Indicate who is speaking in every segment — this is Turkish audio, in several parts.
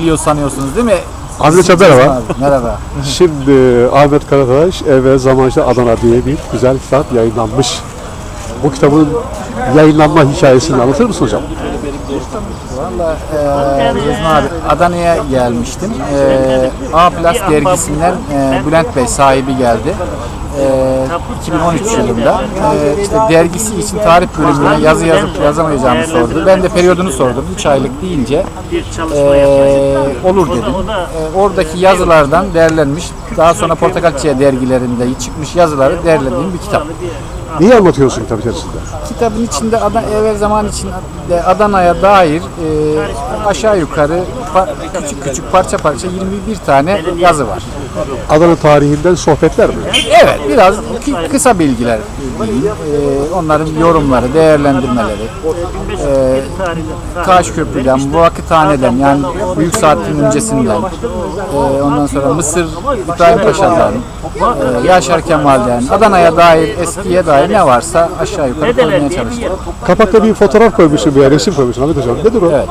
Speaker 1: biliyor sanıyorsunuz değil mi?
Speaker 2: Ahmet Hocam merhaba.
Speaker 1: Merhaba.
Speaker 2: Şimdi Ahmet Karataş evvel zamanında Adana diye bir güzel kitap yayınlanmış. Bu kitabın yayınlanma hikayesini anlatır mısın hocam?
Speaker 1: Valla eee Cezmi abi Adana'ya gelmiştim. Eee A Plus dergisinden eee, Bülent Bey sahibi geldi. Eee 2013 yılında Eee, işte dergisi için tarih bölümüne yazı yazıp yazamayacağımı sordu. Ben de periyodunu sordum. 3 aylık deyince
Speaker 3: yapacak.
Speaker 1: olur dedim. Eee, oradaki yazılardan derlenmiş. Daha sonra Portakalçıya dergilerinde çıkmış yazıları derlediğim bir kitap.
Speaker 2: Neyi anlatıyorsun kitap içerisinde?
Speaker 1: Kitabın içinde Adana, evvel zaman içinde Adana'ya dair e, aşağı yukarı küçük küçük parça parça 21 tane yazı var.
Speaker 2: Adana tarihinden sohbetler mi?
Speaker 1: Evet, biraz kısa bilgiler diyeyim. E, onların yorumları, değerlendirmeleri. E, Taş Köprü'den, Vakıthane'den yani Büyük Saat'in öncesinden, e, ondan sonra Mısır İbrahim Paşa'dan, e, Yaşar Kemal'den, Adana'ya dair, eskiye dair ne varsa aşağı yukarı koymaya çalıştım.
Speaker 2: Kapakta bir fotoğraf koymuşsun, bir resim koymuşsun Ahmet Hocam. Nedir o?
Speaker 1: Evet.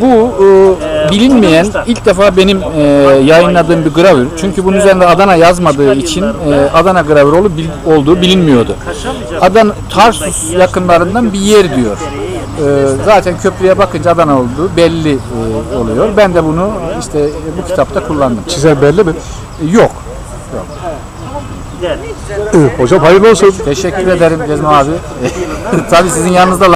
Speaker 1: Bu e, bilinmeyen ilk defa benim e, yayınladığım bir gravür. Çünkü bunun üzerinde Adana yazmadığı için e, Adana gravür olu- bil- olduğu bilinmiyordu. Adana Tarsus yakınlarından bir yer diyor. E, zaten köprüye bakınca Adana olduğu belli e, oluyor. Ben de bunu işte bu kitapta kullandım.
Speaker 2: Çizen belli mi?
Speaker 1: E, yok.
Speaker 2: Hocam hayırlı olsun.
Speaker 1: Teşekkür ederim Cezmi abi. Tabii sizin yanınızda